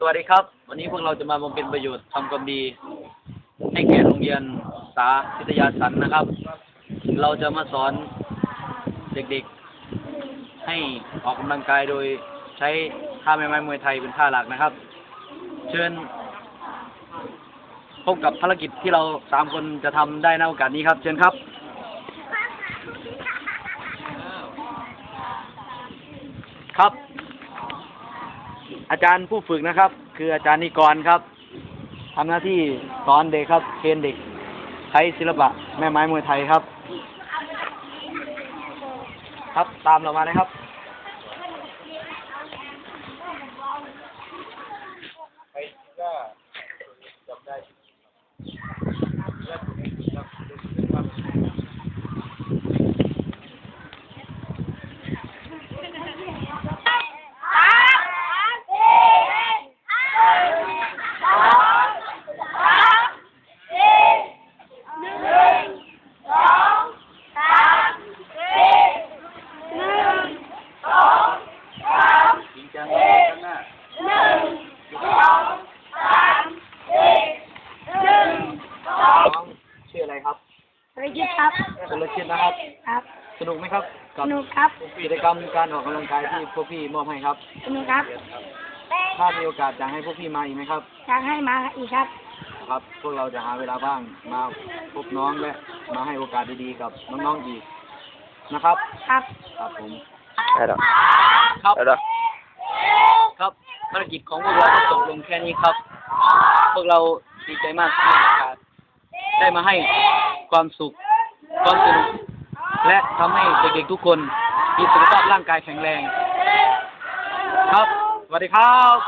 สวัสดีครับ วันนี้พวกเราจะมาบำเพ็ญประโยชน์ทำความดี ให้แก่โรงเรียนสาพิทยาสันนะครับ เราจะมาสอนเด็กๆ ให้ออกกำลังกายโดยใช้ท่าไม้ไม้มวยไทยเป็นท่าหลักนะครับ เชิญพบกับภารกิจที่เราสามคนจะทำได้ในโอกาสนี้ครับ เชิญครับครับ อาจารย์ผู้ฝึกนะครับ คืออาจารย์นิกรครับทำหน้าที่สอนเด็กครับเทรนเด็กใช้ศิลปะแม่ไม้มวยไทยครับ ครับตามเรามาเลยครับ จังข้างหน้าน้องชื่ออะไรครับสวัสดีครับคุณละชิดนะครับ ครับ สนุกไหมครับสนุกครับกิจกรรมการออกกำลังกายที่พวกพี่มอบให้ครับสนุกครับ ถ้ามีโอกาสอยากให้พวกพี่มาอีกไหมครับอยากให้มาอีกครับ ครับ พวกเราจะหาเวลาบ้างมาพบน้องและมาให้โอกาสดีๆกับน้องๆอีกนะครับ ครับ ครับผมได้หรอครับได้หรอ ครับภารกิจของพวกเราก็จบลงแค่นี้ครับ พวกเราดีใจมากที่มีโอกาสได้มาให้ความสุข ความสนุก และทำให้เด็กๆทุกคนมีสุขภาพร่างกายแข็งแรง ครับสวัสดีครับ